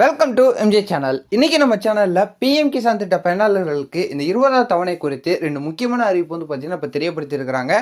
Welcome to MJ channel இன்னைக்கு நம்ம சேனலில் பிஎம் கிசான் திட்ட பயனாளர்களுக்கு இந்த இருபதாவது தவணை குறித்து ரெண்டு முக்கியமான அறிவிப்பு வந்து பார்த்தீங்கன்னா இப்போ தெரியப்படுத்தியிருக்கிறாங்க.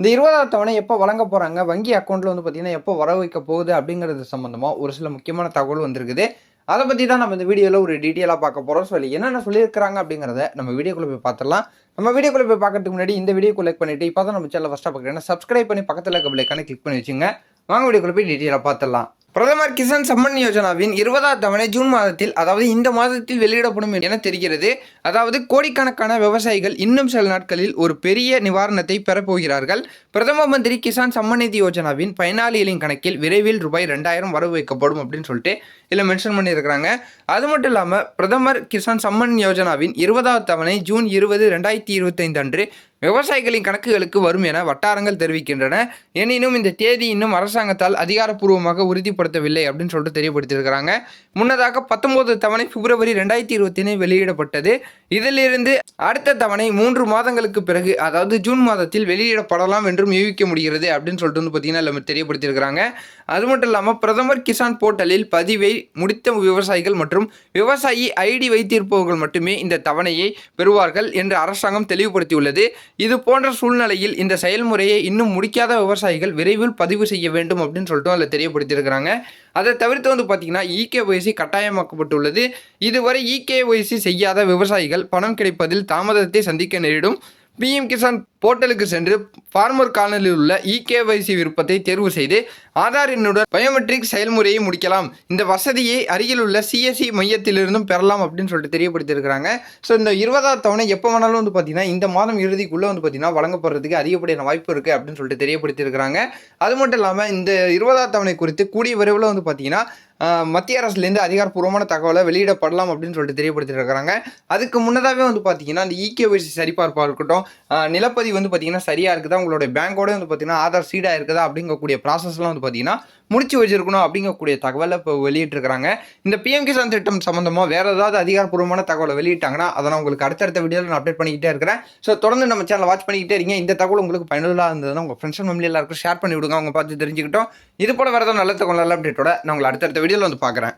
இந்த இருபதாவது தவணை எப்போ வழங்க போகிறாங்க வங்கி அக்கௌண்ட்டில் வந்து பார்த்தீங்கன்னா எப்போ வர வைக்க போகுது அப்படிங்கிறது சம்மந்தமாக ஒரு சில முக்கியமான தகவல் வந்திருக்குது. அதை பற்றி தான் நம்ம இந்த வீடியோவில் ஒரு டீட்டெயிலாக பார்க்க போகிறோம் சொல்லி என்னென்ன சொல்லியிருக்கிறாங்க அப்படிங்கிறத நம்ம வீடியோக்குள்ளே போய் பார்த்துடலாம். நம்ம வீடியோக்குள்ளே போய் பார்க்கறதுக்கு முன்னாடி இந்த வீடியோ லைக் பண்ணிவிட்டு இப்போ தான் நம்ம சேனல் ஃபஸ்ட்டாக பார்க்குறேன் சப்ஸ்கிரைப் பண்ணி பக்கத்தில் இருக்க பிள்ளைக்கான கிளிக் பண்ணி வச்சுங்க. வாங்க வீடியோக்குள்ளே போய் டீட்டெயிலாக பார்த்துடலாம். பிரதமர் கிசான் சம்மன் யோஜனாவின் இருபதாம் தவணை ஜூன் மாதத்தில் அதாவது இந்த மாதத்தில் வெளியிடப்படும் என தெரிகிறது. அதாவது கோடிக்கணக்கான விவசாயிகள் இன்னும் சில நாட்களில் ஒரு பெரிய நிவாரணத்தை பெறப்போகிறார்கள் பிரதம மந்திரி கிசான் சம்மன் நிதி யோஜனாவின் பயனாளிகளின் கணக்கில் விரைவில் ரூபாய் ரெண்டாயிரம் வரவு வைக்கப்படும் அப்படின்னு சொல்லிட்டு இதில் மென்ஷன் பண்ணியிருக்கிறாங்க. அது மட்டும் இல்லாமல் பிரதமர் கிசான் சம்மன் யோஜனாவின் இருபதாவது தவணை ஜூன் இருபது ரெண்டாயிரத்தி இருபத்தைந்து அன்று விவசாயிகளின் கணக்குகளுக்கு வரும் என வட்டாரங்கள் தெரிவிக்கின்றன. எனினும் இந்த தேதி இன்னும் அரசாங்கத்தால் அதிகாரப்பூர்வமாக உறுதிப்படுத்தவில்லை அப்படின்னு சொல்லிட்டு தெரியப்படுத்தியிருக்கிறாங்க. முன்னதாக பத்தொன்பது தவணை பிப்ரவரி ரெண்டாயிரத்தி இருபத்தி வெளியிடப்பட்டது. இதிலிருந்து அடுத்த தவணை மூன்று மாதங்களுக்கு பிறகு அதாவது ஜூன் மாதத்தில் வெளியிடப்படலாம் என்றும் யூகிக்க முடிகிறது அப்படின்னு சொல்லிட்டு வந்து பார்த்தீங்கன்னா எல்லாமே தெரியப்படுத்தியிருக்கிறாங்க. அது மட்டும் இல்லாமல் பிரதமர் கிசான் போர்ட்டலில் பதிவை முடித்த விவசாயிகள் மற்றும் விவசாயி ஐடி வைத்திருப்பவர்கள் மட்டுமே இந்த தவணையை பெறுவார்கள் என்று அரசாங்கம் தெளிவுபடுத்தியுள்ளது. இது போன்ற சூழ்நிலையில் இந்த செயல்முறையை இன்னும் முடிக்காத விவசாயிகள் விரைவில் பதிவு செய்ய வேண்டும் அப்படின்னு சொல்லிட்டு அதில் தெரியப்படுத்தியிருக்கிறாங்க. அதை தவிர்த்து வந்து பார்த்தீங்கன்னா இகேஒய்சி கட்டாயமாக்கப்பட்டுள்ளது. இதுவரை இகேஒய்சி செய்யாத விவசாயிகள் பணம் கிடைப்பதில் தாமதத்தை சந்திக்க நேரிடும். பிஎம் கிசான் போர்ட்டலுக்கு சென்று ஃபார்மர் காலனியில் உள்ள இகேவைசி விருப்பத்தை தேர்வு செய்து ஆதார் எண்ணுடன் பயோமெட்ரிக் செயல்முறையை முடிக்கலாம். இந்த வசதியை அருகில் உள்ள சிஎஸ்சி மையத்திலிருந்தும் பெறலாம் அப்படின்னு சொல்லிட்டு தெரியப்படுத்தியிருக்கிறாங்க. ஸோ இந்த இருபதாவது தவணை எப்போ வேணாலும் வந்து பார்த்தீங்கன்னா இந்த மாதம் இறுதிக்குள்ளே வந்து பார்த்தீங்கன்னா வழங்கப்படுறதுக்கு அதிகப்படியான வாய்ப்பு இருக்குது அப்படின்னு சொல்லிட்டு தெரியப்படுத்தியிருக்கிறாங்க. அது மட்டும் இல்லாமல் இந்த இருபதாவது தவணை குறித்து கூடிய விரைவில் வந்து பார்த்தீங்கன்னா மத்திய அரசுலேருந்து அதிகாரப்பூர்வமான தகவலை வெளியிடப்படலாம் அப்படின்னு சொல்லிட்டு தெரியப்படுத்திருக்கிறாங்க அதுக்கு முன்னதாகவே வந்து பார்த்தீங்கன்னா அந்த இகேஒய்சி சரிபார்ப்பாக இருக்கட்டும் நிலப்பதி வந்து பார்த்தீங்கன்னா சரியாக இருக்குதா? உங்களுடைய பேங்கோட வந்து பார்த்தீங்கன்னா ஆதார் சீடாக இருக்குதா? அப்படிங்கக்கூடிய ப்ராசஸ்லாம் வந்து பார்த்தீங்கன்னா முடிச்சு வச்சிருக்கணும் அப்படிங்கக்கூடிய தகவலை இப்போ வெளியிட்டிருக்கிறாங்க. இந்த பிஎம் கிசான் திட்டம் சம்மந்தமாக வேறு ஏதாவது அதிகாரப்பூர்வமான தகவலை வெளியிட்டாங்கன்னா அதை நான் உங்களுக்கு அடுத்தடுத்த வீடியோவில் நான் அப்டேட் பண்ணிக்கிட்டே இருக்கிறேன். ஸோ தொடர்ந்து நம்ம சேனல் வாட்ச் பண்ணிக்கிட்டே இருங்க. இந்த தகவல் உங்களுக்கு பயனுள்ளதாக இருந்ததுன்னா உங்கள் ஃப்ரெண்ட்ஸ் ஃபேமிலி எல்லாருக்கும் ஷேர் பண்ணி விடுங்க அவங்க பார்த்து தெரிஞ்சுக்கிட்டோம். இது போல வேறு ஏதாவது நல்ல தகவல் நல்ல அப்டேட்டோட நான் உங்களை அடுத்தடுத்த வீடியோவில் வந்து பார்க்குறேன்.